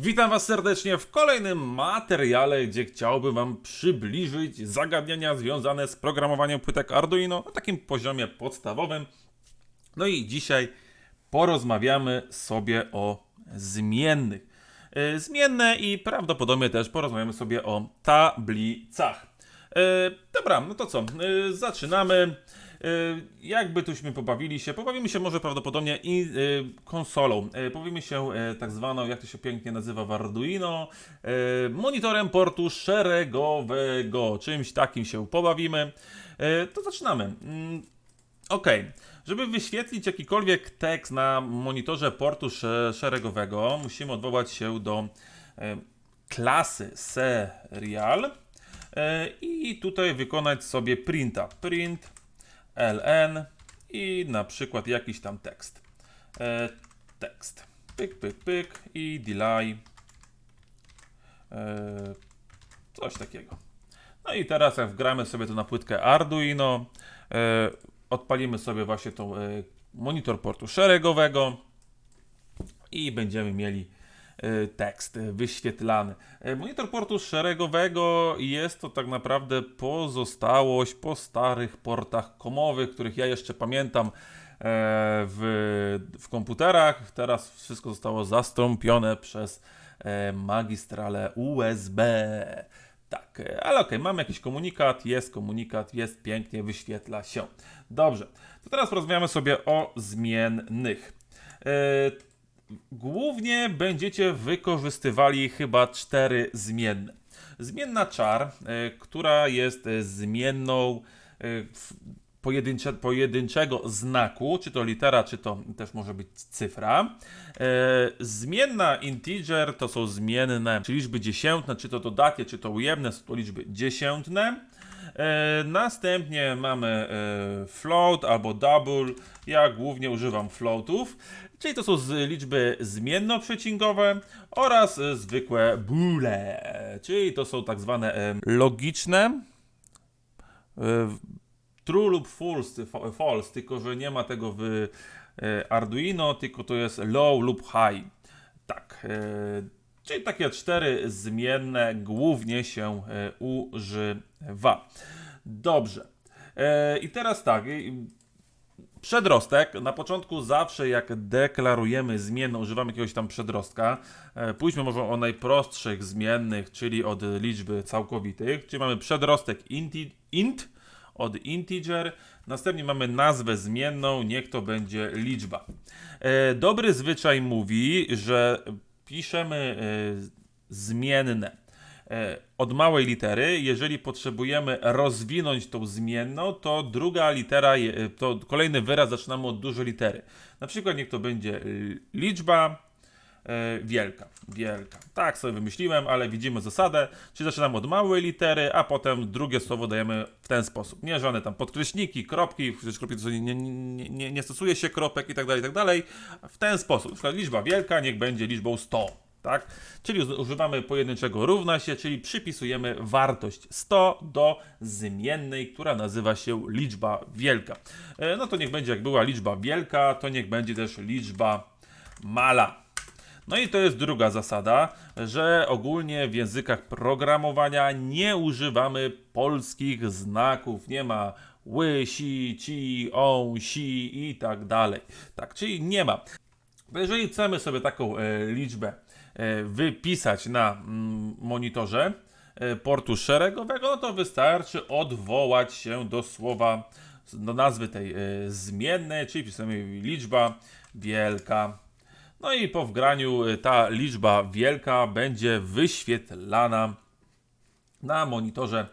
Witam Was serdecznie w kolejnym materiale, gdzie chciałbym Wam przybliżyć zagadnienia związane z programowaniem płytek Arduino na takim poziomie podstawowym. No i dzisiaj porozmawiamy sobie o zmiennych. E, Zmienne i prawdopodobnie też porozmawiamy sobie o tablicach. E, dobra, no to co? E, zaczynamy. E, jakby tuśmy pobawili się? Pobawimy się może prawdopodobnie i e, konsolą. E, pobawimy się tak zwaną, jak to się pięknie nazywa w Arduino, monitorem portu szeregowego. Czymś takim się pobawimy. To zaczynamy. Mm, Ok, żeby wyświetlić jakikolwiek tekst na monitorze portu sze- szeregowego, musimy odwołać się do klasy serial i tutaj wykonać sobie printa. Print ln i na przykład jakiś tam tekst. E, tekst. Pyk, pyk, pyk i delay. E, coś takiego. No i teraz jak wgramy sobie to na płytkę Arduino, e, odpalimy sobie właśnie tą e, monitor portu szeregowego i będziemy mieli tekst wyświetlany. E, Monitor portu szeregowego jest to tak naprawdę pozostałość po starych portach komowych, których ja jeszcze pamiętam e, w, w komputerach. Teraz wszystko zostało zastąpione przez e, magistrale USB. Tak, e, ale okej, mamy jakiś komunikat, jest komunikat, jest pięknie, wyświetla się. Dobrze, to teraz porozmawiamy sobie o zmiennych. Głównie będziecie wykorzystywali chyba cztery zmienne. Zmienna char, e, która jest e, zmienną e, pojedyncze, pojedynczego znaku, czy to litera, czy to też może być cyfra. Zmienna integer to są zmienne, czy liczby dziesiętne, czy to dodatnie, czy to ujemne, są to liczby dziesiętne. E, następnie mamy e, float albo double. Ja głównie używam floatów, czyli to są z, liczby zmiennoprzecinkowe oraz e, zwykłe boole, czyli to są tak zwane logiczne. True lub false, fa- false, tylko że nie ma tego w Arduino, tylko to jest low lub high. Tak. Czyli takie cztery zmienne głównie się e, używa. Dobrze. E, I teraz tak. Przedrostek. Na początku zawsze jak deklarujemy zmienną, używamy jakiegoś tam przedrostka. E, Pójdźmy może o najprostszych zmiennych, czyli od liczby całkowitych. Czyli mamy przedrostek inti, int od integer. Następnie mamy nazwę zmienną, niech to będzie liczba. Dobry zwyczaj mówi, że piszemy e, zmienne e, od małej litery. Jeżeli potrzebujemy rozwinąć tą zmienną, to druga litera, je- to kolejny wyraz zaczynamy od dużej litery. Na przykład niech to będzie liczba e, wielka. Wielka. Tak sobie wymyśliłem, ale widzimy zasadę, czyli zaczynamy od małej litery, a potem drugie słowo dajemy w ten sposób. Nie żadne tam podkreśniki, kropki, przecież kropki to nie, nie, nie, nie, stosuje się kropek i tak dalej, i tak dalej. W ten sposób. Liczba wielka niech będzie liczbą 100. Tak? Czyli używamy pojedynczego równa się, czyli przypisujemy wartość 100 do zmiennej, która nazywa się liczba wielka. E, No to niech będzie, jak była liczba wielka, to niech będzie też liczba mala. No i to jest druga zasada, że ogólnie w językach programowania nie używamy polskich znaków, nie ma ły, si, ci, on, si i tak dalej. Tak, czyli nie ma. Jeżeli chcemy sobie taką e, liczbę e, wypisać na mm, monitorze e, portu szeregowego, no to wystarczy odwołać się do słowa, do nazwy tej e, zmiennej, czyli pisamy liczba wielka. No i po wgraniu e, ta liczba wielka będzie wyświetlana na monitorze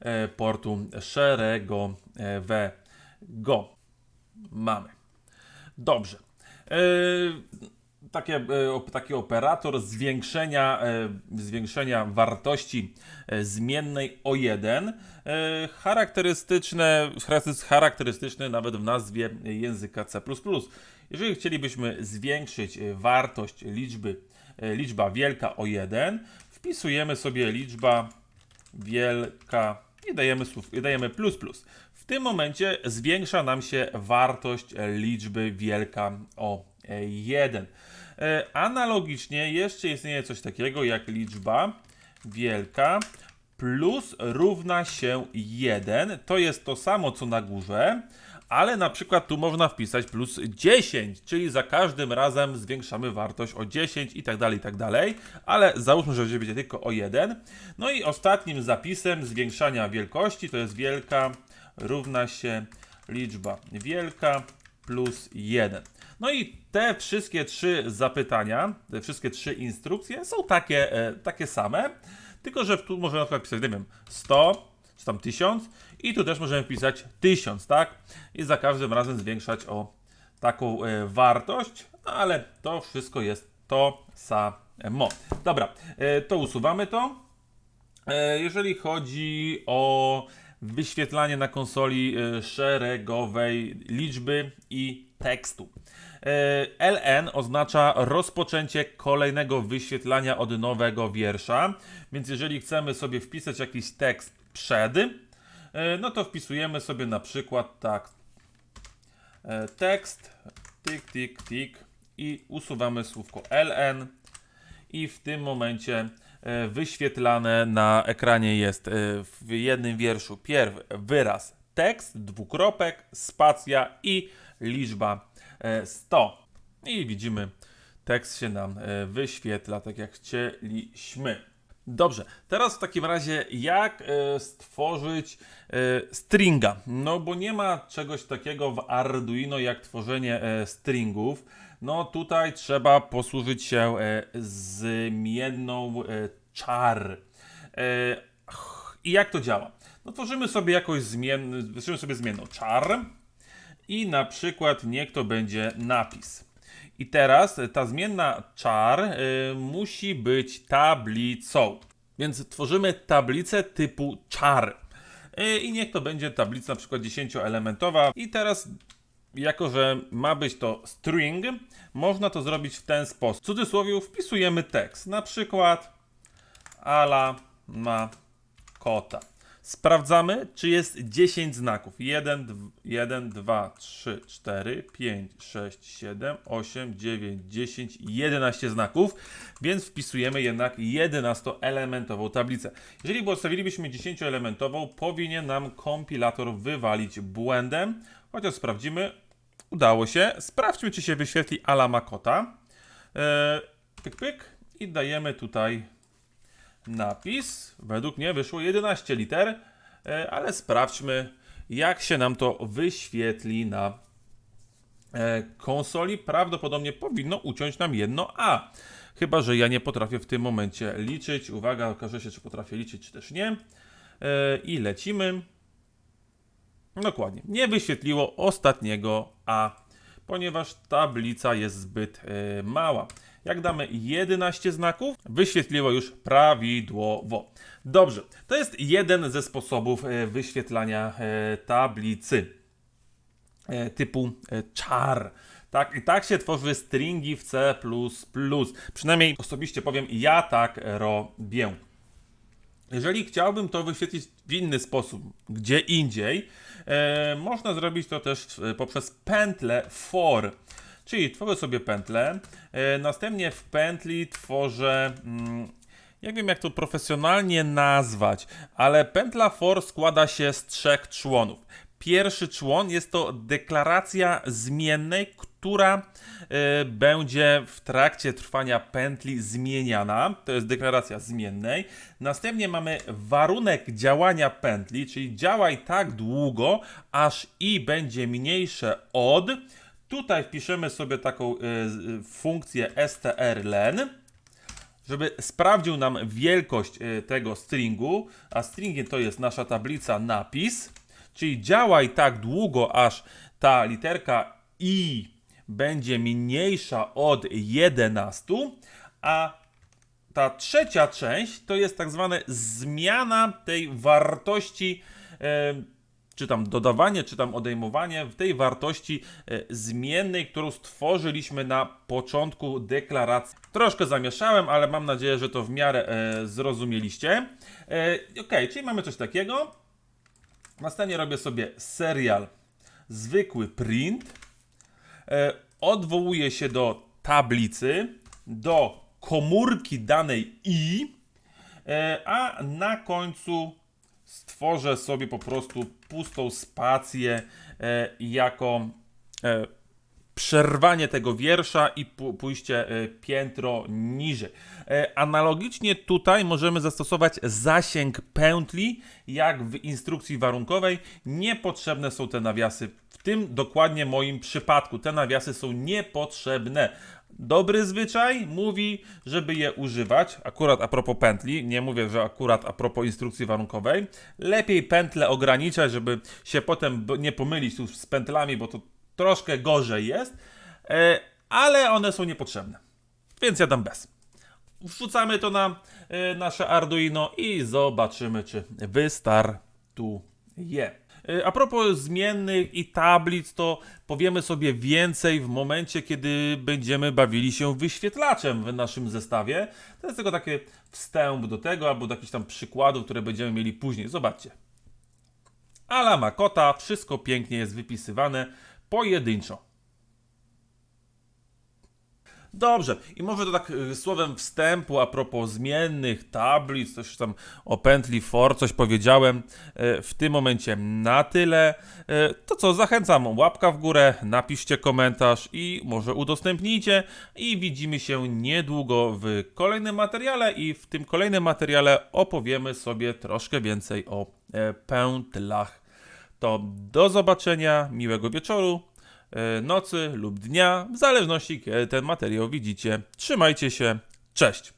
e, portu szeregowego. Mamy. Dobrze. E, takie, e, taki operator zwiększenia, e, zwiększenia wartości e, zmiennej o 1. E, charakterystyczne, charakterys- charakterystyczny nawet w nazwie języka C. Jeżeli chcielibyśmy zwiększyć e, wartość liczby, e, liczba wielka o 1, wpisujemy sobie liczba wielka i dajemy, słów, i dajemy plus plus. W tym momencie zwiększa nam się wartość liczby wielka o 1. E, Analogicznie jeszcze istnieje coś takiego jak liczba wielka plus równa się 1. To jest to samo co na górze, ale na przykład tu można wpisać plus 10, czyli za każdym razem zwiększamy wartość o 10 i tak dalej, i tak dalej, ale załóżmy, że będzie tylko o 1. No i ostatnim zapisem zwiększania wielkości to jest wielka równa się liczba wielka plus 1. No i te wszystkie trzy zapytania, te wszystkie trzy instrukcje są takie, e, takie same, tylko że tu możemy na przykład pisać, nie wiem, 100 czy tam 1000 i tu też możemy wpisać 1000, tak? I za każdym razem zwiększać o taką e, wartość, no ale to wszystko jest to samo. Dobra, e, to usuwamy to. E, Jeżeli chodzi o wyświetlanie na konsoli e, szeregowej liczby i tekstu. E, LN oznacza rozpoczęcie kolejnego wyświetlania od nowego wiersza, więc jeżeli chcemy sobie wpisać jakiś tekst przed, e, no to wpisujemy sobie na przykład tak e, tekst, tik, tik, tik i usuwamy słówko LN i w tym momencie e, wyświetlane na ekranie jest w jednym wierszu pierw wyraz tekst, dwukropek, spacja i liczba e, 100. I widzimy, tekst się nam wyświetla tak jak chcieliśmy. Dobrze, teraz w takim razie jak e, stworzyć e, stringa? No bo nie ma czegoś takiego w Arduino jak tworzenie e, stringów. No tutaj trzeba posłużyć się zmienną char. Ch- I jak to działa? No tworzymy sobie jakąś zmienną, tworzymy sobie zmienną char i na przykład niech to będzie napis. I teraz ta zmienna char y, musi być tablicą. Więc tworzymy tablicę typu char. Y, I niech to będzie tablica na przykład 10-elementowa. I teraz, jako że ma być to string, można to zrobić w ten sposób. W cudzysłowie wpisujemy tekst. Na przykład Ala ma kota. Sprawdzamy, czy jest 10 znaków. 1, 1, 2, 3, 4, 5, 6, 7, 8, 9, 10, 11 znaków, więc wpisujemy jednak 11-elementową tablicę. Jeżeli postawilibyśmy 10-elementową, powinien nam kompilator wywalić błędem, chociaż sprawdzimy. Udało się. Sprawdźmy, czy się wyświetli ala makota. Eee, pyk, pyk. I dajemy tutaj napis. Według mnie wyszło 11 liter, e, ale sprawdźmy, jak się nam to wyświetli na e, konsoli. Prawdopodobnie powinno uciąć nam jedno A. Chyba, że ja nie potrafię w tym momencie liczyć. Uwaga, okaże się, czy potrafię liczyć, czy też nie. E, I lecimy. Dokładnie. Nie wyświetliło ostatniego A, ponieważ tablica jest zbyt mała. Jak damy 11 znaków, wyświetliło już prawidłowo. Dobrze, to jest jeden ze sposobów e, wyświetlania e, tablicy e, typu char. Tak, I tak się tworzy stringi w C. Przynajmniej osobiście powiem, ja tak robię. Jeżeli chciałbym to wyświetlić w inny sposób, gdzie indziej, e, można zrobić to też poprzez pętlę for. Czyli tworzę sobie pętlę, e, następnie w pętli tworzę. Mm, nie wiem jak to profesjonalnie nazwać, ale pętla for składa się z trzech członów. Pierwszy człon jest to deklaracja zmiennej, która e, będzie w trakcie trwania pętli zmieniana. To jest deklaracja zmiennej. Następnie mamy warunek działania pętli, czyli działaj tak długo, aż i będzie mniejsze od. Tutaj wpiszemy sobie taką e, z- funkcję strlen żeby sprawdził nam wielkość e, tego stringu, a stringiem to jest nasza tablica napis, czyli działaj tak długo, aż ta literka i będzie mniejsza od 11, a ta trzecia część to jest tak zwana zmiana tej wartości, e, czy tam dodawanie, czy tam odejmowanie w tej wartości e, zmiennej, którą stworzyliśmy na początku deklaracji. Troszkę zamieszałem, ale mam nadzieję, że to w miarę e, zrozumieliście. E, ok, czyli mamy coś takiego. Następnie robię sobie serial zwykły print. Odwołuję się do tablicy, do komórki danej i, a na końcu stworzę sobie po prostu pustą spację e, jako e, przerwanie tego wiersza i pójście e, piętro niżej. Analogicznie tutaj możemy zastosować zasięg pętli, jak w instrukcji warunkowej. Niepotrzebne są te nawiasy. W tym dokładnie moim przypadku te nawiasy są niepotrzebne. Dobry zwyczaj mówi, żeby je używać. Akurat a propos pętli, nie mówię, że akurat a propos instrukcji warunkowej. Lepiej pętle ograniczać, żeby się potem nie pomylić tu z pętlami, bo to troszkę gorzej jest, e, ale one są niepotrzebne. Więc ja dam bez. Wrzucamy to na e, nasze Arduino i zobaczymy, czy wystartuje. E, A propos zmiennych i tablic, to powiemy sobie więcej w momencie, kiedy będziemy bawili się wyświetlaczem w naszym zestawie. To jest tylko taki wstęp do tego, albo do jakichś tam przykładów, które będziemy mieli później. Zobaczcie. Ala ma kota, wszystko pięknie jest wypisywane pojedynczo. Dobrze, i może to tak y, słowem wstępu a propos zmiennych, tablic, coś tam o pętli for, coś powiedziałem y, w tym momencie na tyle. Y, To co, zachęcam, łapka w górę, napiszcie komentarz i może udostępnijcie i widzimy się niedługo w kolejnym materiale i w tym kolejnym materiale opowiemy sobie troszkę więcej o e, pętlach. To do zobaczenia, miłego wieczoru, nocy lub dnia, w zależności kiedy ten materiał widzicie. Trzymajcie się, cześć!